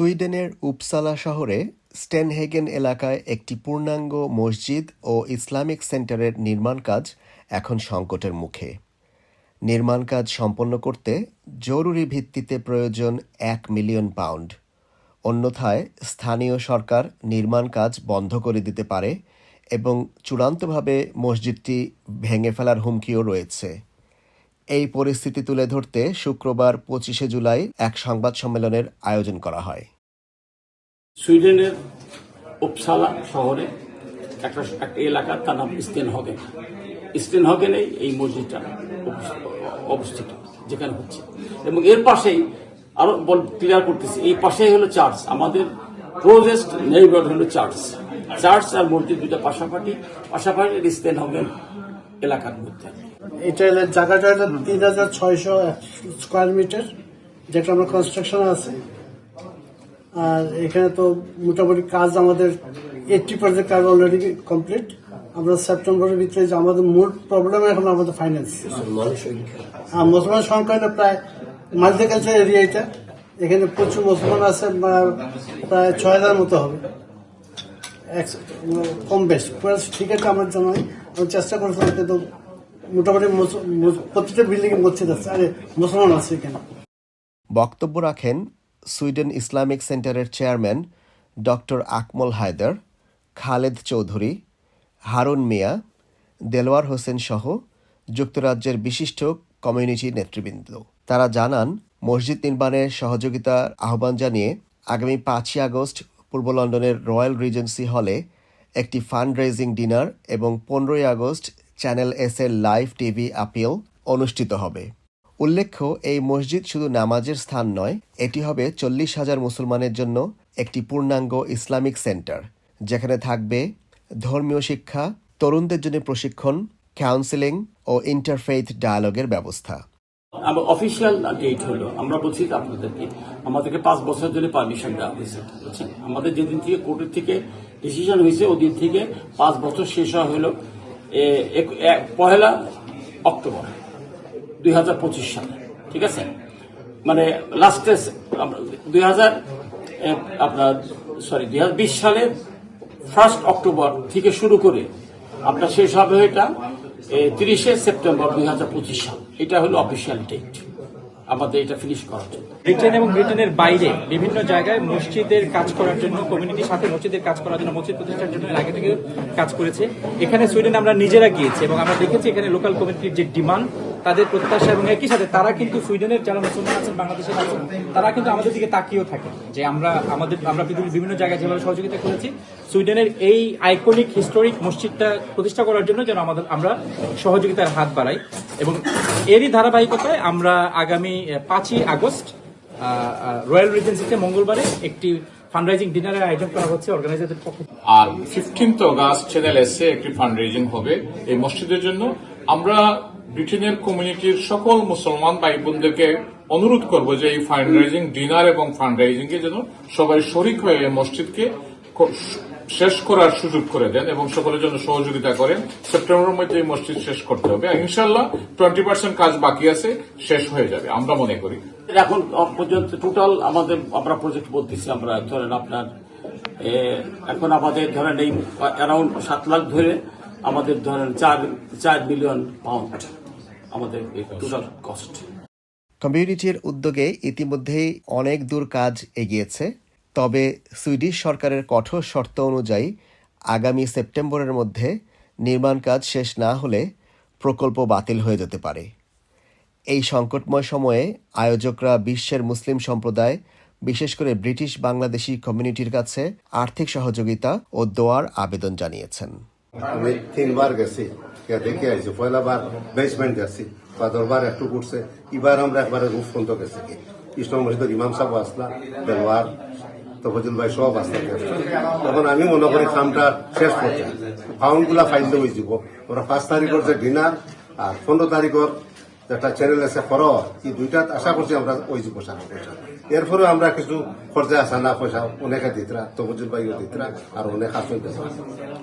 সুইডেনের উপসালা শহরে স্টেনহেগেন এলাকায় একটি পূর্ণাঙ্গ মসজিদ ও ইসলামিক সেন্টারের নির্মাণ কাজ এখন সংকটের মুখে। নির্মাণ কাজ সম্পন্ন করতে জরুরি ভিত্তিতে প্রয়োজন এক মিলিয়ন পাউন্ড। অন্যথায় স্থানীয় সরকার নির্মাণ কাজ বন্ধ করে দিতে পারে এবং চূড়ান্তভাবে মসজিদটি ভেঙে ফেলার হুমকিও রয়েছে। এই পরিস্থিতি তুলে ধরতে শুক্রবার পঁচিশে জুলাই এক সংবাদ সম্মেলনের আয়োজন করা হয়। সুইডেনের উপসালা শহরে একটা একটা এলাকা, তার নাম স্টেনহগেন। স্টেনহগেনে এই মসজিদটা অবস্থিত, যেখানে হচ্ছে। এবং এর পাশেই আরও ক্লিয়ার করতেছি, এই পাশেই হলো চার্চ। আমাদের ক্লোজেস্ট নেইবার হলো চার্চ। চার্চ আর মসজিদ দুটা পাশাপাশি পাশাপাশি স্টেনহগেন এলাকার মধ্যে। এটা জায়গাটা হলো তিন হাজার ছয়শো স্কোয়ার মিটার যেটা আমরা কনস্ট্রাকশন আছে। আর এখানে তো মোটামুটি কাজ আমাদের এইটটি পার্সেন্ট কাজ অলরেডি কমপ্লিট আমরা সেপ্টেম্বরের ভিতরে যে আমাদের মূল প্রবলেম এখন আমাদের ফাইন্যান্স হ্যাঁ মুসলমান সংখ্যা হলো প্রায় মাল্টিকালচার এরিয়া এটা। এখানে প্রচুর মুসলমান আছে প্রায় ছয় হাজার মতো হবে। কম বেশ। ঠিক আছে, আমার জানাই আমি চেষ্টা করছিলাম কিন্তু মোটামুটি প্রতিটা বিল্ডিং মসজিদ আছে। আরে, মুসলমান আছে এখানে। বক্তব্য রাখেন সুইডেন ইসলামিক সেন্টারের চেয়ারম্যান ডক্টর আকমল হায়দার, খালেদ চৌধুরী, হারুন মিয়া, দেলোয়ার হোসেন সহ যুক্তরাজ্যের বিশিষ্ট কমিউনিটি নেতৃবৃন্দ। তারা জানান, মসজিদ নির্মাণে সহযোগিতার আহ্বান জানিয়ে আগামী পাঁচই আগস্ট পূর্ব লন্ডনের রয়্যাল রিজেন্সি হলে একটি ফান্ড রেজিং ডিনার এবং পনেরোই আগস্ট চ্যানেল এস এর লাইভ টিভি আপিল অনুষ্ঠিত হবে। উল্লেখ্য, এই মসজিদ শুধু নামাজের স্থান নয়, এটি হবে চল্লিশ হাজার মুসলমানের জন্য একটি পূর্ণাঙ্গ ইসলামিক সেন্টার, যেখানে থাকবে ধর্মীয় শিক্ষা, তরুণদের জন্য প্রশিক্ষণ কাউন্সেলিং ও ইন্টারফেইথ ডায়ালগের ব্যবস্থা। আমার অফিসিয়াল ডেট হলো, আমরা বলছি আপনাদেরকে আমাদেরকে পাঁচ বছরের জন্য পারমিশন দেওয়া হয়েছে, বুঝছেন? আমাদের যেদিন থেকে কোর্টের থেকে ডিসিশন হয়েছে, ওদিন থেকে পাঁচ বছর শেষ হওয়া হলো পহেলা অক্টোবর দুই হাজার পঁচিশ সালে, ঠিক আছে? মানে লাস্টে দুই হাজার আপনার সরি দুই সালের ফার্স্ট অক্টোবর থেকে শুরু করে, আপনার শেষ হবে এটা তিরিশে সেপ্টেম্বর দুই হাজার পঁচিশ সাল। এটা হলো অফিসিয়াল ডেট আমাদের এটা ফিনিশ জন্য। ব্রিটেন এবং ব্রিটেনের বাইরে বিভিন্ন জায়গায় মসজিদের কাজ করার জন্য কমিউনিটির সাথে মসজিদের কাজ করার জন্য, মসজিদ প্রতিষ্ঠার জন্য আগে থেকে কাজ করেছে। এখানে সুইডেন আমরা নিজেরা গিয়েছি এবং আমরা দেখেছি এখানে লোকাল কমিউনিটির যে ডিমান্ড তাদের প্রত্যাশা এবং একই সাথে তারা কিন্তু সুইডেনের যারা মুসলমান আছেন, বাংলাদেশের আছেন, তারা কিন্তু আমাদের দিকে তাকিয়েও থাকে যে আমরা আমাদের, আমরা পৃথিবীর বিভিন্ন জায়গায় যেভাবে সহযোগিতা করেছি সুইডেনের এই আইকনিক হিস্টোরিক মসজিদটা প্রতিষ্ঠা করার জন্য যেন আমাদের, আমরা সহযোগিতার হাত বাড়াই। এবং এরই ধারাবাহিকতায় আমরা আগামী পাঁচই আগস্ট রয়্যাল রিজেন্সিতে মঙ্গলবারে একটি ফান্ডরাইজিং ডিনারের আয়োজন করা হচ্ছে অর্গানাইজারদের পক্ষ। আর ফিফটিন্থ অগাস্ট চ্যানেল এসে একটি ফান্ড রেজিং হবে এই মসজিদের জন্য। আমরা ব্রিটেনের কমিউনিটির সকল মুসলমান ভাই বোনদেরকে অনুরোধ করব যে এই ফান্ড রেজিং ডিনার এবং ফান্ড রেজিং এ যেন সবাই শরিক হয়ে মসজিদকে শেষ করার সুযোগ করে দেন এবং সকলের জন্য সহযোগিতা করেন। সেপ্টেম্বরের মধ্যে এই মসজিদ শেষ করতে হবে। আর ইনশাল্লাহ টোয়েন্টি পার্সেন্ট কাজ বাকি আছে শেষ হয়ে যাবে আমরা মনে করি। এখন পর্যন্ত টোটাল আমাদের আমরা প্রজেক্ট বলতেছি আমরা ধরেন আপনার এখন আমাদের ধরেন এই অ্যারাউন্ড সাত লাখ ধরে আমাদের ধরেন চার চার মিলিয়ন পাউন্ড আমাদের টোটাল কস্ট কমিউনিটির উদ্যোগে ইতিমধ্যেই অনেক দূর কাজ এগিয়েছে। তবে সুইডিশ সরকারের কঠোর শর্ত অনুযায়ী আগামী সেপ্টেম্বরের মধ্যে নির্মাণ কাজ শেষ না হলে প্রকল্প বাতিল হয়ে যেতে পারে। এই সংকটময় সময়ে আয়োজকরা বিশ্বের মুসলিম সম্প্রদায়, বিশেষ করে ব্রিটিশ বাংলাদেশি কমিউনিটির কাছে আর্থিক সহযোগিতা ও দোয়ার আবেদন জানিয়েছেন। আমি তিনবার গেছি। দেখে আইছি? পয়লা বার বেসমেন্ট গেছি। বাদরবার একটু এবার আমরা রুফ পর্যন্ত গেছি। মসজিদের ইমাম সাহেব আসলা তফজুল ভাই সব আসতে তখন আমি মনে করি কামটা শেষ করতে ফাউন্ডগুলা ফাইল হয়ে যাব। ওরা পাঁচ তারিখের যে ডিনার আর পনেরো তারিখের একটা চ্যানেল আছে খর এই দুইটা আশা করছি আমরা ওই যাব সারা পয়সা এরপরে আমরা কিছু খরচা আসা না পয়সা অনেকে দিতরা তফজুল ভাইও দিতরা আর অনেক আসন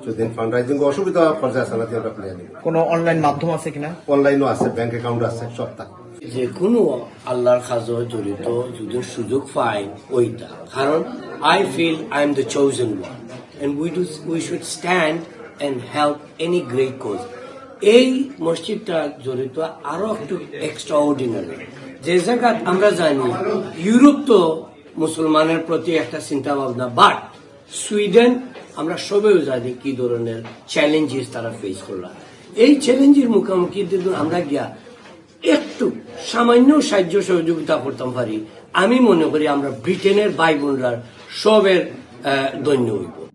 যদি ফান্ড রাইজিং অসুবিধা খরচা আসা না দিয়ে আমরা প্লেয়ার কোনো অনলাইন মাধ্যম আছে কিনা? অনলাইনও আছে ব্যাংক অ্যাকাউন্ট আছে সব থাকে যে কোনো আল্লাহর কাজে জড়িত যদি সুযোগ পাই ওইটা। কারণ I feel I am the chosen one and we do we should stand and help any great cause এই মসজিদটা জড়িত আরও একটু এক্সট্রা অর্ডিনারি যে জায়গা আমরা জানি, ইউরোপ তো মুসলমানের প্রতি একটা চিন্তা ভাবনা বাট সুইডেন আমরা সবেও জানি কি ধরনের চ্যালেঞ্জেস তারা ফেস করলাম। এই চ্যালেঞ্জের মুখোমুখি আমরা গিয়া একটু সামান্য সাহায্য সহযোগিতা করতাম পারি আমি মনে করি আমরা ব্রিটেনের ভাই বোনরা সবের দৈন্য হইব।